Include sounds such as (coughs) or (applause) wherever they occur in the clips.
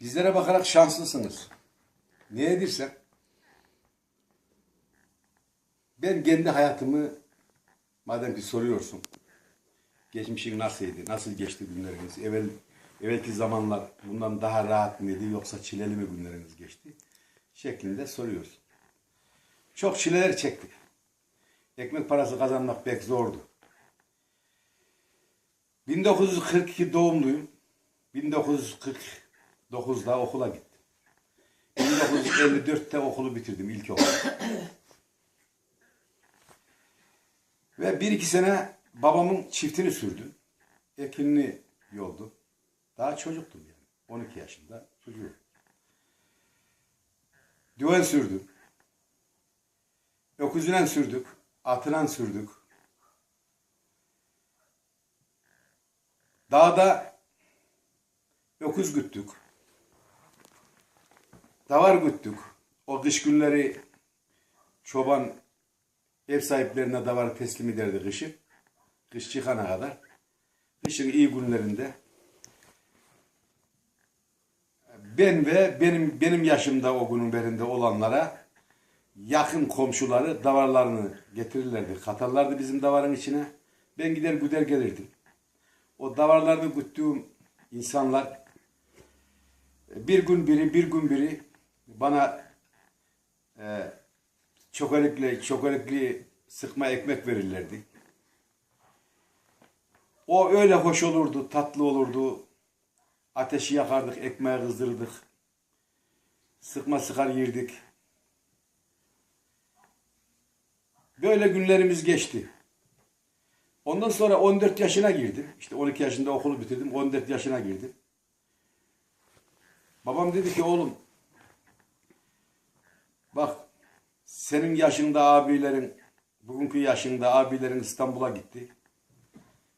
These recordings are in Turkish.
Bizlere bakarak şanslısınız. Niye dersen? Ben kendi hayatımı madem ki soruyorsun. Geçmişin nasıldı? Nasıl geçti günleriniz? Evvel evvelki zamanlar bundan daha rahat mıydı yoksa çileli mi günleriniz geçti? Şeklinde soruyorsun. Çok çileler çektik. Ekmek parası kazanmak pek zordu. 1942 doğumluyum. 1949'da okula gittim. 1954'te okulu bitirdim ilk okulu. Ve bir iki sene babamın çiftini sürdüm. Ekinini yoldu. Daha çocuktum yani. 12 yaşında çocuğum. Düven sürdüm. Öküzünen sürdük. Atınan sürdük. Dağda öküz güttük. Davar güttük. O kış günleri çoban ev sahiplerine davarı teslim ederdi kışın. Kış çıkana kadar. Kışın iyi günlerinde ben ve benim benim yaşımda o günün birinde olanlara yakın komşuları davarlarını getirirlerdi. Katarlardı bizim davarın içine. Ben gider güder gelirdim. O davarlarını güttüğüm insanlar bir gün biri bir gün biri bana e, çokolikli, çokolikli sıkma ekmek verirlerdi. O öyle hoş olurdu, tatlı olurdu. Ateşi yakardık, ekmeği kızdırırdık. Sıkma sıkar yerdik. Böyle günlerimiz geçti. Ondan sonra 14 yaşına girdim. İşte 12 yaşında okulu bitirdim. 14 yaşına girdim. Babam dedi ki oğlum bak senin yaşında abilerin bugünkü yaşında abilerin İstanbul'a gitti.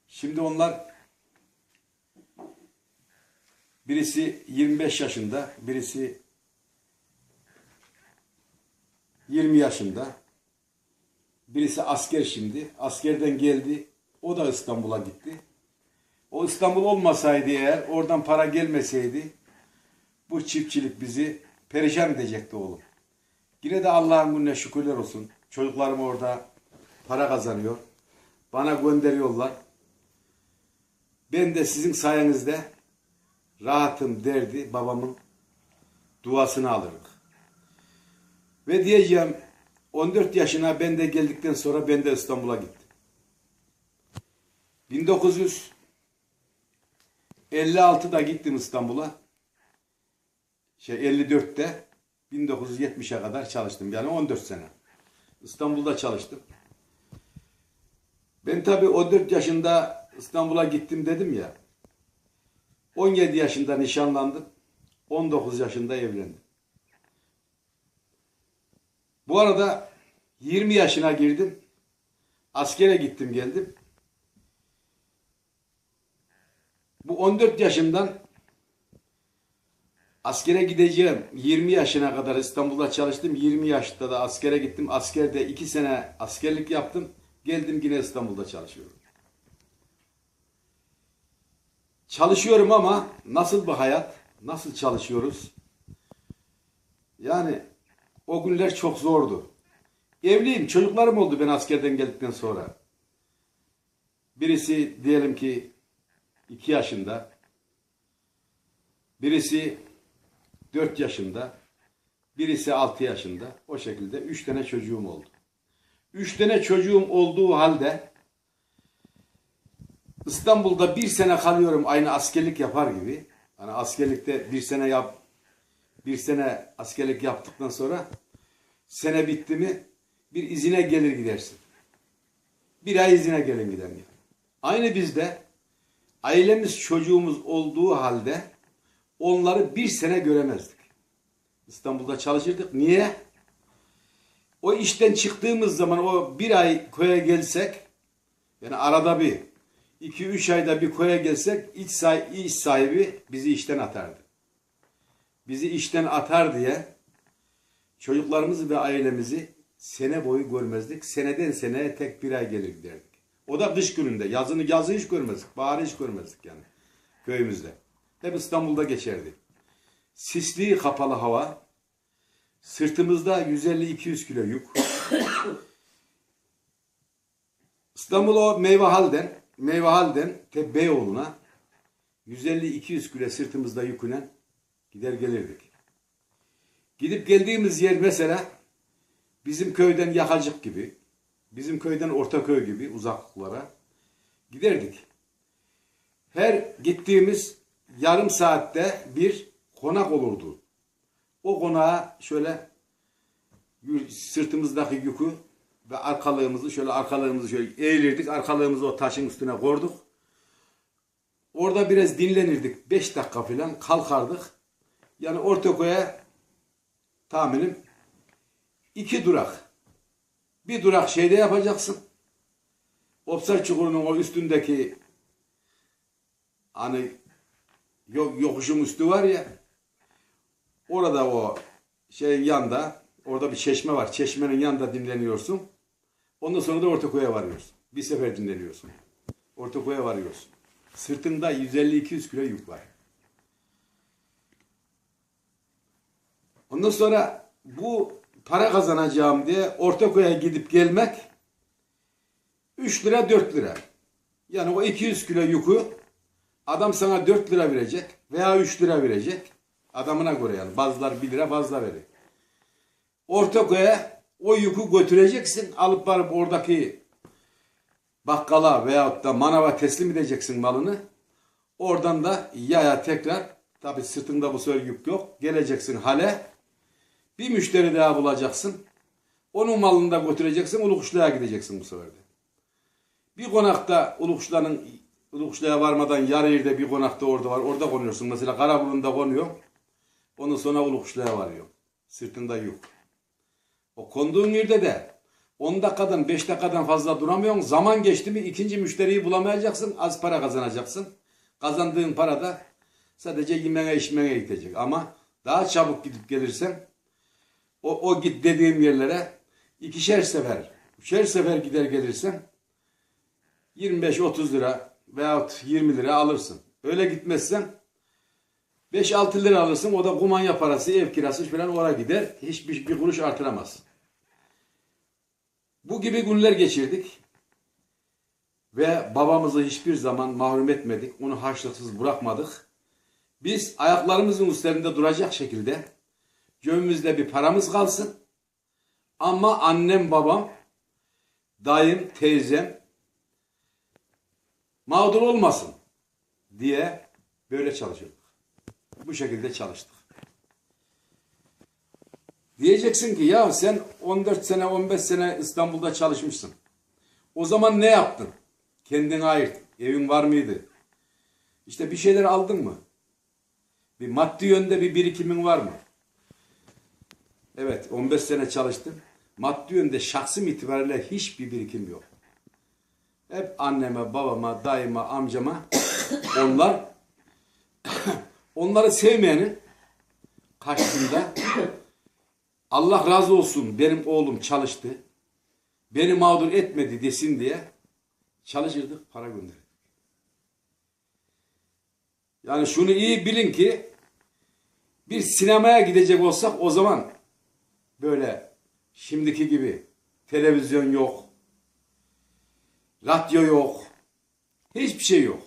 Şimdi onlar birisi 25 yaşında, birisi 20 yaşında. Birisi asker şimdi. Askerden geldi. O da İstanbul'a gitti. O İstanbul olmasaydı eğer, oradan para gelmeseydi bu çiftçilik bizi perişan edecekti oğlum. Yine de Allah'ın gününe şükürler olsun. Çocuklarım orada para kazanıyor. Bana gönderiyorlar. Ben de sizin sayenizde rahatım derdi babamın duasını alırız. Ve diyeceğim 14 yaşına ben de geldikten sonra ben de İstanbul'a gittim. 1956'da gittim İstanbul'a. Şey 54'te 1970'e kadar çalıştım. Yani 14 sene. İstanbul'da çalıştım. Ben tabii 14 yaşında İstanbul'a gittim dedim ya. 17 yaşında nişanlandım. 19 yaşında evlendim. Bu arada 20 yaşına girdim. Askere gittim geldim. Bu 14 yaşımdan askere gideceğim. 20 yaşına kadar İstanbul'da çalıştım. 20 yaşta da askere gittim. Askerde 2 sene askerlik yaptım. Geldim yine İstanbul'da çalışıyorum. Çalışıyorum ama nasıl bir hayat? Nasıl çalışıyoruz? Yani o günler çok zordu. Evliyim, çocuklarım oldu ben askerden geldikten sonra. Birisi diyelim ki 2 yaşında. Birisi 4 yaşında. Birisi 6 yaşında. O şekilde 3 tane çocuğum oldu. 3 tane çocuğum olduğu halde İstanbul'da bir sene kalıyorum aynı askerlik yapar gibi. Hani askerlikte bir sene yap, bir sene askerlik yaptıktan sonra sene bitti mi bir izine gelir gidersin. Bir ay izine gelin giderim yani. Aynı bizde ailemiz çocuğumuz olduğu halde onları bir sene göremezdik. İstanbul'da çalışırdık. Niye? O işten çıktığımız zaman o bir ay köye gelsek yani arada bir iki üç ayda bir koya gelsek iç, sahibi, iş sahibi bizi işten atardı. Bizi işten atar diye çocuklarımızı ve ailemizi sene boyu görmezdik. Seneden seneye tek bir ay gelir giderdik. O da kış gününde. Yazını yazı hiç görmezdik. Baharı hiç görmezdik yani köyümüzde. Hep İstanbul'da geçerdi. Sisli kapalı hava, sırtımızda 150-200 kilo yük. İstanbul o Meyvehal'den, Meyvehal'den te Beyoğlu'na 150-200 kilo sırtımızda yükünen gider gelirdik. Gidip geldiğimiz yer mesela bizim köyden Yakacık gibi, bizim köyden Ortaköy gibi uzaklıklara giderdik. Her gittiğimiz yarım saatte bir konak olurdu. O konağa şöyle sırtımızdaki yükü ve arkalığımızı şöyle arkalığımızı şöyle eğilirdik. Arkalığımızı o taşın üstüne koyduk. Orada biraz dinlenirdik. 5 dakika falan kalkardık. Yani Ortakoy'a tahminim iki durak. Bir durak şeyde yapacaksın. Opsar çukurunun o üstündeki hani yok, yokuşun üstü var ya orada o şeyin yanında orada bir çeşme var. Çeşmenin yanında dinleniyorsun. Ondan sonra da Ortakoy'a varıyorsun. Bir sefer dinleniyorsun. Ortakoy'a varıyorsun. Sırtında 150-200 kilo yük var. Ondan sonra bu para kazanacağım diye Ortakoy'a gidip gelmek 3 lira 4 lira. Yani o 200 kilo yükü adam sana 4 lira verecek veya 3 lira verecek. Adamına göre yani. Bazılar 1 lira bazılar verir. Ortakoy'a o yükü götüreceksin. Alıp varıp oradaki bakkala veyahut da manava teslim edeceksin malını. Oradan da yaya tekrar tabi sırtında bu sefer yük yok. Geleceksin hale. Bir müşteri daha bulacaksın. Onun malını da götüreceksin. Ulukuşlu'ya gideceksin bu sefer de. Bir konakta Ulukuşlu'nun Ulukuşlu'ya varmadan yarı yerde bir konakta orada var. Orada konuyorsun. Mesela Karaburun'da konuyor. Ondan sonra Ulukuşlu'ya varıyor. Sırtında yük. O konduğun yerde de 10 dakikadan 5 dakikadan fazla duramıyorsun. Zaman geçti mi ikinci müşteriyi bulamayacaksın. Az para kazanacaksın. Kazandığın para da sadece yemeğe içmeye gidecek. Ama daha çabuk gidip gelirsen o, o git dediğim yerlere ikişer sefer, üçer sefer gider gelirsen 25-30 lira veyahut 20 lira alırsın. Öyle gitmezsen 5-6 lira alırsın. O da kumanya parası, ev kirası falan oraya gider. Hiçbir bir kuruş artıramazsın. Bu gibi günler geçirdik. Ve babamızı hiçbir zaman mahrum etmedik. Onu harçlıksız bırakmadık. Biz ayaklarımızın üzerinde duracak şekilde cebimizde bir paramız kalsın. Ama annem, babam, dayım, teyzem mağdur olmasın diye böyle çalışıyorduk. Bu şekilde çalıştık. Diyeceksin ki ya sen 14 sene 15 sene İstanbul'da çalışmışsın. O zaman ne yaptın? Kendine ait evin var mıydı? İşte bir şeyler aldın mı? Bir maddi yönde bir birikimin var mı? Evet 15 sene çalıştım. Maddi yönde şahsım itibariyle hiçbir birikim yok. Hep anneme, babama, dayıma, amcama onlar onları sevmeyenin karşısında Allah razı olsun benim oğlum çalıştı. Beni mağdur etmedi desin diye çalışırdık, para gönderdik. Yani şunu iyi bilin ki bir sinemaya gidecek olsak o zaman böyle şimdiki gibi televizyon yok, radyo yok, hiçbir şey yok.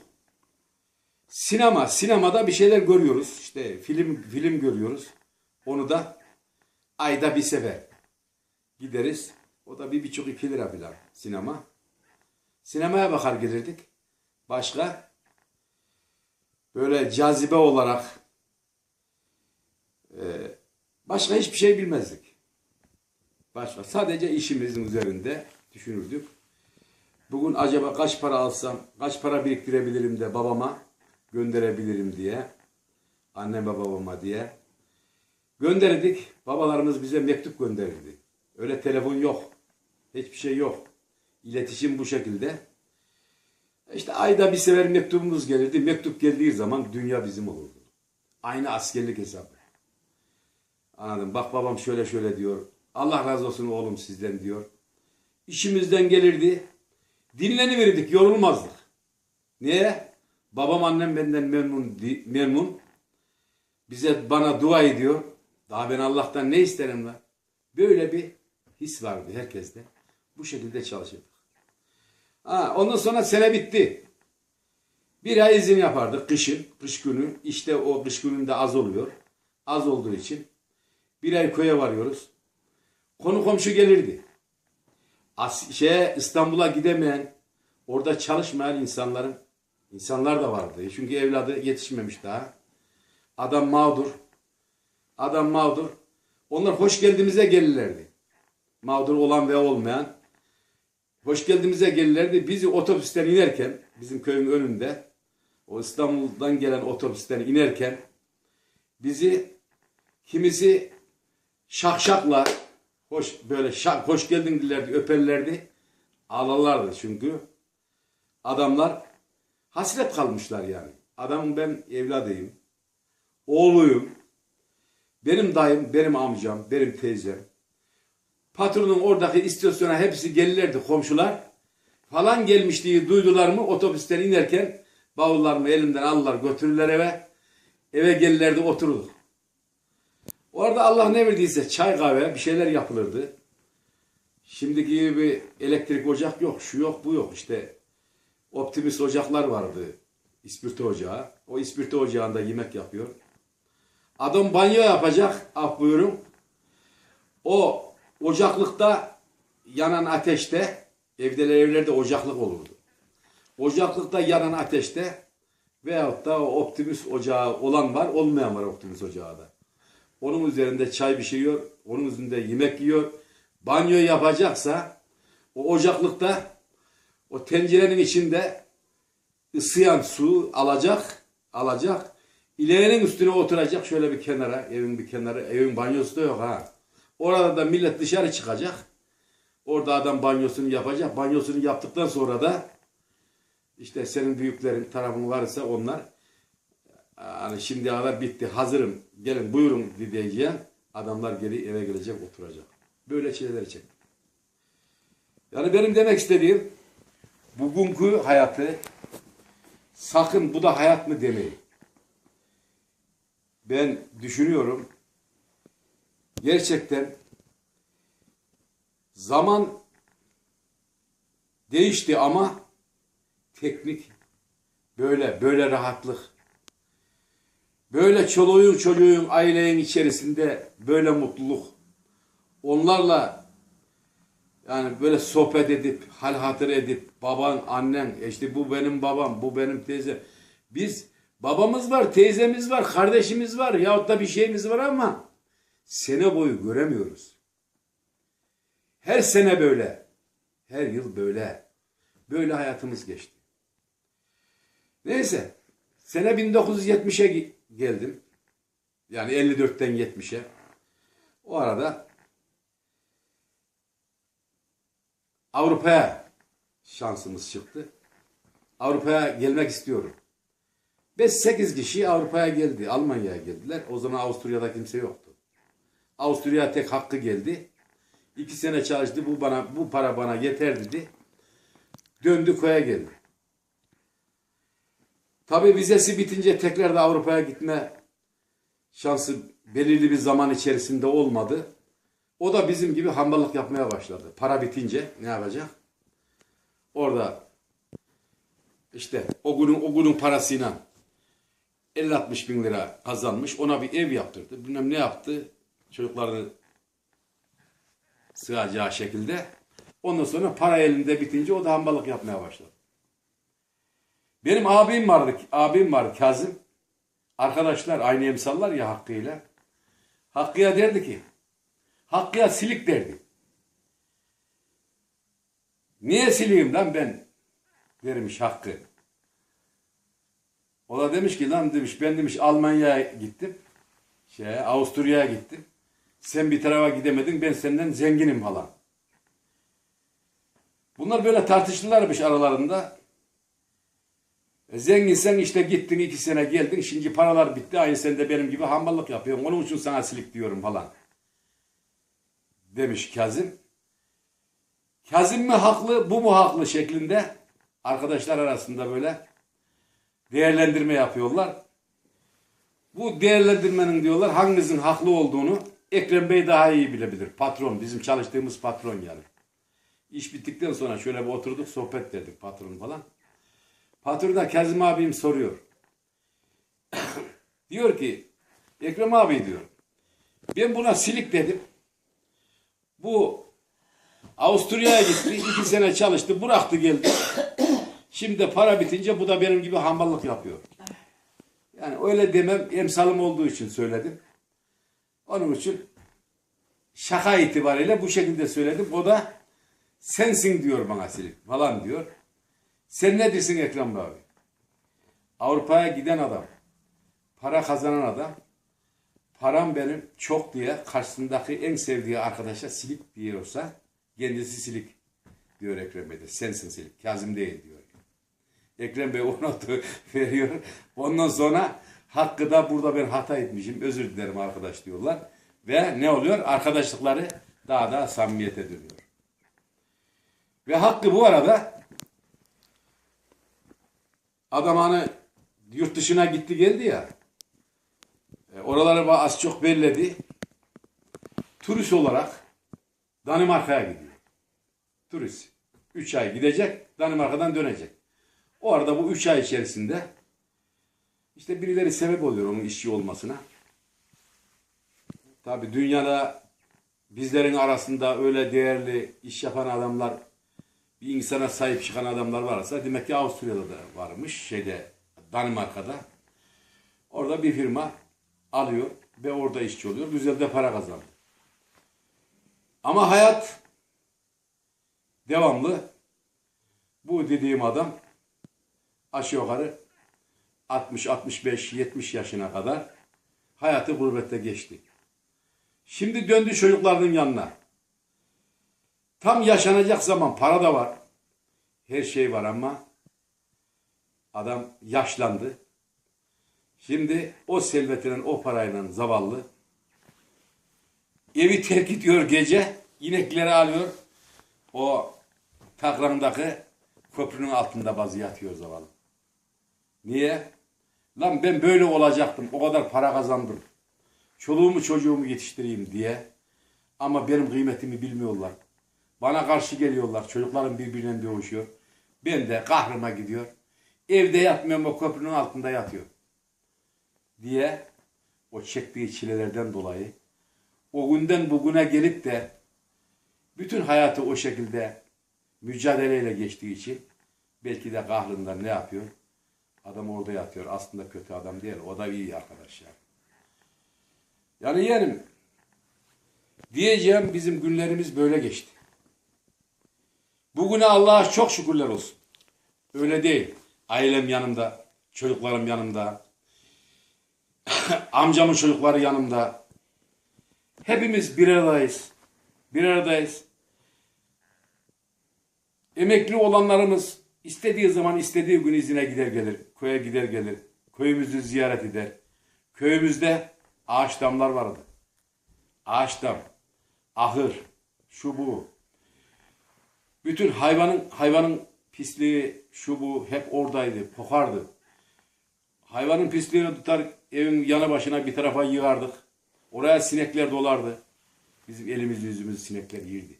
Sinema, sinemada bir şeyler görüyoruz. İşte film film görüyoruz. Onu da ayda bir sefer gideriz. O da bir buçuk iki lira bile sinema. Sinemaya bakar gelirdik. Başka böyle cazibe olarak e, başka hiçbir şey bilmezdik. Başka sadece işimizin üzerinde düşünürdük. Bugün acaba kaç para alsam, kaç para biriktirebilirim de babama gönderebilirim diye, annem ve babama diye gönderdik. Babalarımız bize mektup gönderirdi. Öyle telefon yok. Hiçbir şey yok. İletişim bu şekilde. İşte ayda bir sefer mektubumuz gelirdi. Mektup geldiği zaman dünya bizim olurdu. Aynı askerlik hesabı. Anladım. Bak babam şöyle şöyle diyor. Allah razı olsun oğlum sizden diyor. İşimizden gelirdi. Dinleniverirdik, yorulmazdık. Niye? Babam annem benden memnun memnun. Bize bana dua ediyor. Daha ben Allah'tan ne isterim lan? Böyle bir his vardı herkeste. Bu şekilde çalışırdık. Ha, ondan sonra sene bitti. Bir ay izin yapardık kışın, kış günü. İşte o kış gününde az oluyor. Az olduğu için bir ay köye varıyoruz. Konu komşu gelirdi. As şeye İstanbul'a gidemeyen, orada çalışmayan insanların insanlar da vardı. Çünkü evladı yetişmemiş daha. Adam mağdur. Adam mağdur. Onlar hoş geldimize gelirlerdi. Mağdur olan ve olmayan. Hoş geldimize gelirlerdi. Bizi otobüsten inerken, bizim köyün önünde, o İstanbul'dan gelen otobüsten inerken, bizi kimisi şakşakla, hoş böyle şak, hoş geldin dillerdi, öperlerdi. Ağlarlardı çünkü. Adamlar hasret kalmışlar yani. Adamın ben evladıyım. Oğluyum. Benim dayım, benim amcam, benim teyzem. Patronun oradaki istasyona hepsi gelirlerdi komşular. Falan gelmiş diye duydular mı otobüsten inerken bavullarımı elimden alırlar götürürler eve. Eve gelirlerdi otururduk. Orada Allah ne verdiyse çay kahve bir şeyler yapılırdı. Şimdiki gibi elektrik ocak yok, şu yok, bu yok. İşte Optimus ocaklar vardı. İspirto ocağı. O ispirto ocağında yemek yapıyor. Adam banyo yapacak. Af buyurun. O ocaklıkta yanan ateşte evdeler evlerde ocaklık olurdu. Ocaklıkta yanan ateşte veyahut da o Optimus ocağı olan var olmayan var Optimus ocağı da. Onun üzerinde çay pişiriyor. Onun üzerinde yemek yiyor. Banyo yapacaksa o ocaklıkta o tencerenin içinde ısıyan su alacak, alacak. İleğinin üstüne oturacak şöyle bir kenara, evin bir kenarı, evin banyosu da yok ha. Orada da millet dışarı çıkacak. Orada adam banyosunu yapacak. Banyosunu yaptıktan sonra da işte senin büyüklerin tarafın varsa onlar hani şimdiye kadar bitti hazırım gelin buyurun diyeceğim. Adamlar geri eve gelecek oturacak. Böyle şeyler çek. Yani benim demek istediğim bugünkü hayatı sakın bu da hayat mı demeyin. Ben düşünüyorum gerçekten zaman değişti ama teknik böyle böyle rahatlık böyle çoluğun çocuğun ailenin içerisinde böyle mutluluk onlarla yani böyle sohbet edip hal hatır edip baban annen işte bu benim babam bu benim teyzem biz babamız var teyzemiz var kardeşimiz var yahut da bir şeyimiz var ama sene boyu göremiyoruz. Her sene böyle. Her yıl böyle. Böyle hayatımız geçti. Neyse. Sene 1970'e ge- geldim. Yani 54'ten 70'e. O arada Avrupa'ya şansımız çıktı. Avrupa'ya gelmek istiyorum. 5-8 kişi Avrupa'ya geldi. Almanya'ya geldiler. O zaman Avusturya'da kimse yoktu. Avusturya tek hakkı geldi. İki sene çalıştı. Bu bana bu para bana yeter dedi. Döndü koya geldi. Tabi vizesi bitince tekrar da Avrupa'ya gitme şansı belirli bir zaman içerisinde olmadı. O da bizim gibi hamballık yapmaya başladı. Para bitince ne yapacak? Orada işte o günün o günün parasıyla 50-60 bin lira kazanmış. Ona bir ev yaptırdı. Bilmem ne yaptı. Çocuklarını sığacağı şekilde. Ondan sonra para elinde bitince o da hambalık yapmaya başladı. Benim abim vardı. Abim var Kazım. Arkadaşlar aynı emsallar ya Hakkı'yla. Hakkı'ya derdi ki Hakkı'ya silik derdi. Niye sileyim lan ben? Dermiş Hakkı. O da demiş ki lan demiş ben demiş Almanya'ya gittim. Şey, Avusturya'ya gittim. Sen bir tarafa gidemedin ben senden zenginim falan. Bunlar böyle tartıştılarmış aralarında. Zenginsen işte gittin iki sene geldin şimdi paralar bitti aynı sen de benim gibi hamballık yapıyorsun onun için sana silik diyorum falan. Demiş Kazım. Kazım mı haklı bu mu haklı şeklinde arkadaşlar arasında böyle değerlendirme yapıyorlar. Bu değerlendirmenin diyorlar hanginizin haklı olduğunu Ekrem Bey daha iyi bilebilir. Patron, bizim çalıştığımız patron yani. İş bittikten sonra şöyle bir oturduk sohbet dedik patron falan. Patron da Kazım abim soruyor. (coughs) diyor ki Ekrem abi diyor. Ben buna silik dedim. Bu Avusturya'ya gitti. iki sene çalıştı. Bıraktı geldi. (coughs) Şimdi para bitince bu da benim gibi hamballık yapıyor. Yani öyle demem emsalım olduğu için söyledim. Onun için şaka itibariyle bu şekilde söyledim. O da sensin diyor bana Silik falan diyor. Sen ne diyorsun Ekrem abi? Avrupa'ya giden adam, para kazanan adam, param benim çok diye karşısındaki en sevdiği arkadaşa Silik diyorsa kendisi Silik diyor Ekrem Bey de. Sensin Silik, Kazım değil diyor. Ekrem Bey o notu (laughs) veriyor. Ondan sonra hakkı da burada ben hata etmişim. Özür dilerim arkadaş diyorlar. Ve ne oluyor? Arkadaşlıkları daha da samimiyete dönüyor. Ve hakkı bu arada adam hani yurt dışına gitti geldi ya. E, oraları az çok belledi. Turist olarak Danimarka'ya gidiyor. Turist. 3 ay gidecek, Danimarka'dan dönecek. O arada bu 3 ay içerisinde işte birileri sebep oluyor onun işçi olmasına. Tabi dünyada bizlerin arasında öyle değerli iş yapan adamlar, bir insana sahip çıkan adamlar varsa demek ki Avusturya'da da varmış, şeyde Danimarka'da. Orada bir firma alıyor ve orada işçi oluyor. Güzel de para kazanıyor. Ama hayat devamlı bu dediğim adam aşağı yukarı 60, 65, 70 yaşına kadar hayatı gurbette geçti. Şimdi döndü çocuklarının yanına. Tam yaşanacak zaman para da var. Her şey var ama adam yaşlandı. Şimdi o servetinin o parayla zavallı evi terk ediyor gece inekleri alıyor o takramdaki köprünün altında bazı yatıyor zavallı. Niye? Lan ben böyle olacaktım. O kadar para kazandım. Çoluğumu çocuğumu yetiştireyim diye. Ama benim kıymetimi bilmiyorlar. Bana karşı geliyorlar. Çocuklarım birbirinden dövüşüyor. Ben de kahrıma gidiyor. Evde yatmıyorum o köprünün altında yatıyor. Diye o çektiği çilelerden dolayı o günden bugüne gelip de bütün hayatı o şekilde mücadeleyle geçtiği için belki de kahrından ne yapıyor? Adam orada yatıyor. Aslında kötü adam değil. O da iyi arkadaş yani. Yani yeğenim diyeceğim bizim günlerimiz böyle geçti. Bugüne Allah'a çok şükürler olsun. Öyle değil. Ailem yanımda, çocuklarım yanımda, (laughs) amcamın çocukları yanımda. Hepimiz bir aradayız. Bir aradayız. Emekli olanlarımız istediği zaman istediği gün izine gider gelir. Köye gider gelir. Köyümüzü ziyaret eder. Köyümüzde ağaç damlar vardı. Ağaç dam, ahır, şu bu. Bütün hayvanın hayvanın pisliği şu bu hep oradaydı, kokardı. Hayvanın pisliğini tutar evin yanı başına bir tarafa yığardık. Oraya sinekler dolardı. Bizim elimiz yüzümüz sinekler yirdi.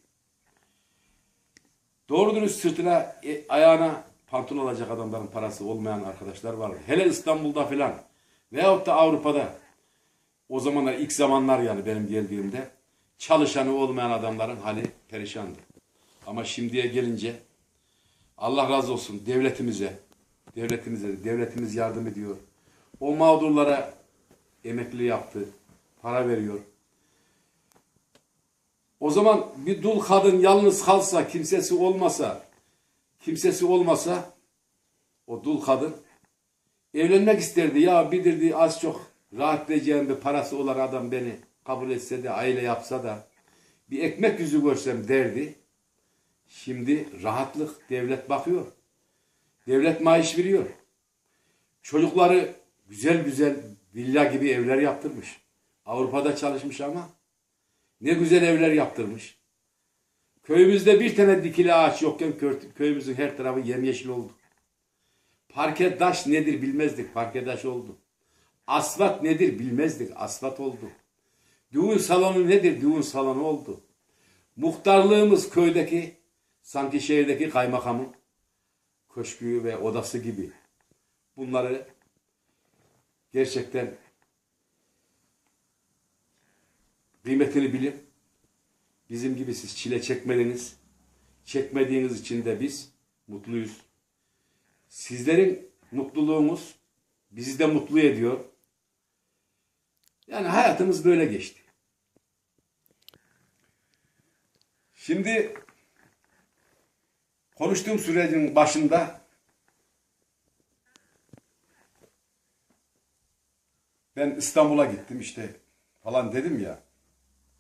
Doğru sırtına, e, ayağına pantolon alacak adamların parası olmayan arkadaşlar vardı. Hele İstanbul'da filan veyahut da Avrupa'da o zamanlar ilk zamanlar yani benim geldiğimde çalışanı olmayan adamların hali perişandı. Ama şimdiye gelince Allah razı olsun devletimize, devletimize, devletimiz yardım ediyor. O mağdurlara emekli yaptı, para veriyor. O zaman bir dul kadın yalnız kalsa, kimsesi olmasa, kimsesi olmasa o dul kadın evlenmek isterdi. Ya bildirdi az çok rahatlayacağım bir parası olan adam beni kabul etse de aile yapsa da bir ekmek yüzü görsem derdi. Şimdi rahatlık devlet bakıyor. Devlet maaş veriyor. Çocukları güzel güzel villa gibi evler yaptırmış. Avrupa'da çalışmış ama ne güzel evler yaptırmış. Köyümüzde bir tane dikili ağaç yokken kö- köyümüzün her tarafı yemyeşil oldu. Parke taş nedir bilmezdik. Parke taş oldu. Asfalt nedir bilmezdik. Asfalt oldu. Düğün salonu nedir? Düğün salonu oldu. Muhtarlığımız köydeki sanki şehirdeki kaymakamın köşkü ve odası gibi. Bunları gerçekten kıymetini bilin. Bizim gibi siz çile çekmediniz. Çekmediğiniz için de biz mutluyuz. Sizlerin mutluluğunuz bizi de mutlu ediyor. Yani hayatımız böyle geçti. Şimdi konuştuğum sürecin başında ben İstanbul'a gittim işte falan dedim ya.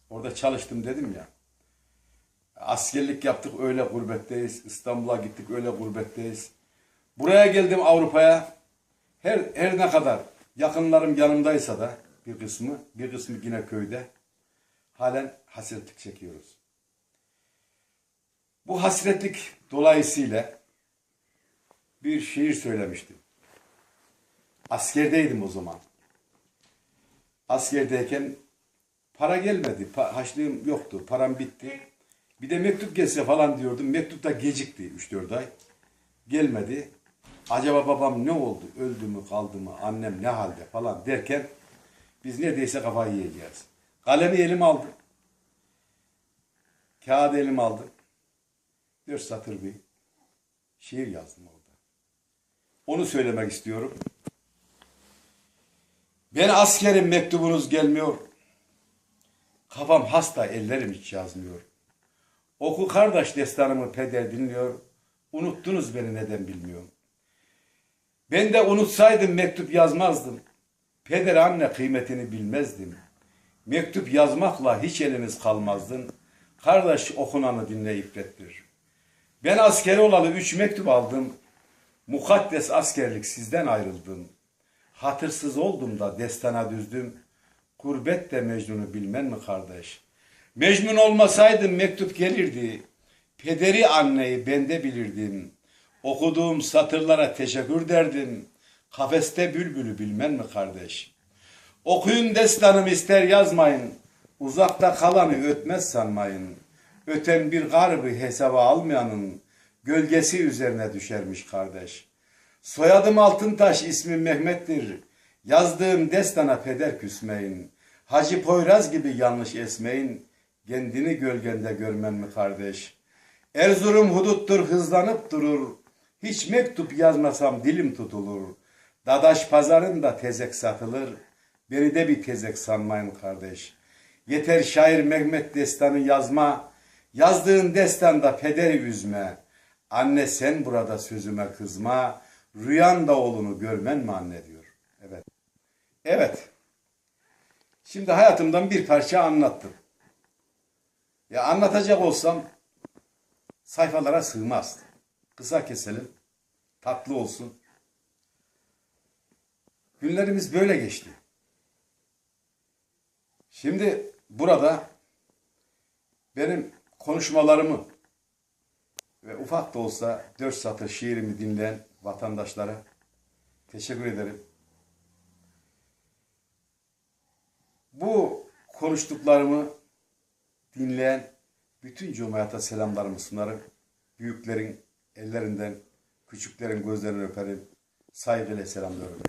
Orada çalıştım dedim ya. Askerlik yaptık öyle gurbetteyiz. İstanbul'a gittik öyle gurbetteyiz. Buraya geldim Avrupa'ya. Her, her ne kadar yakınlarım yanımdaysa da bir kısmı, bir kısmı yine köyde. Halen hasretlik çekiyoruz. Bu hasretlik dolayısıyla bir şiir söylemiştim. Askerdeydim o zaman. Askerdeyken para gelmedi. Pa- Haçlığım yoktu. Param bitti. Bir de mektup gelse falan diyordum. Mektup da gecikti 3-4 ay. Gelmedi. Acaba babam ne oldu? Öldü mü kaldı mı? Annem ne halde falan derken biz neredeyse kafayı yiyeceğiz. Kalemi elim aldım. Kağıdı elim aldım. Dört satır bir şiir yazdım orada. Onu söylemek istiyorum. Ben askerim mektubunuz gelmiyor. Kafam hasta ellerim hiç yazmıyor. Oku kardeş destanımı peder dinliyor. Unuttunuz beni neden bilmiyorum. Ben de unutsaydım mektup yazmazdım. Peder anne kıymetini bilmezdim. Mektup yazmakla hiç eliniz kalmazdın. Kardeş okunanı dinle ibrettir. Ben askeri olalı üç mektup aldım. Mukaddes askerlik sizden ayrıldım. Hatırsız oldum da destana düzdüm. Gurbet de Mecnun'u bilmen mi kardeş? Mecnun olmasaydım mektup gelirdi. Pederi anneyi bende bilirdim. Okuduğum satırlara teşekkür derdim. Kafeste bülbülü bilmen mi kardeş? Okuyun destanımı ister yazmayın. Uzakta kalanı ötmez sanmayın. Öten bir garbı hesaba almayanın gölgesi üzerine düşermiş kardeş. Soyadım Altıntaş, ismim Mehmet'tir. Yazdığım destana peder küsmeyin. Hacı Poyraz gibi yanlış esmeyin. Kendini gölgende görmen mi kardeş? Erzurum huduttur hızlanıp durur. Hiç mektup yazmasam dilim tutulur. Dadaş pazarında tezek satılır. Beni de bir tezek sanmayın kardeş. Yeter şair Mehmet destanı yazma. Yazdığın destanda pederi üzme. Anne sen burada sözüme kızma. Rüyan da oğlunu görmen mi anne diyor. Evet. Evet. Şimdi hayatımdan bir parça anlattım. Ya anlatacak olsam sayfalara sığmaz. Kısa keselim. Tatlı olsun. Günlerimiz böyle geçti. Şimdi burada benim konuşmalarımı ve ufak da olsa dört satır şiirimi dinleyen vatandaşlara teşekkür ederim. Bu konuştuklarımı dinleyen bütün cumhuriyete selamlarımı sunarım. Büyüklerin ellerinden, küçüklerin gözlerinden öperim. Saygıyla selamlıyorum.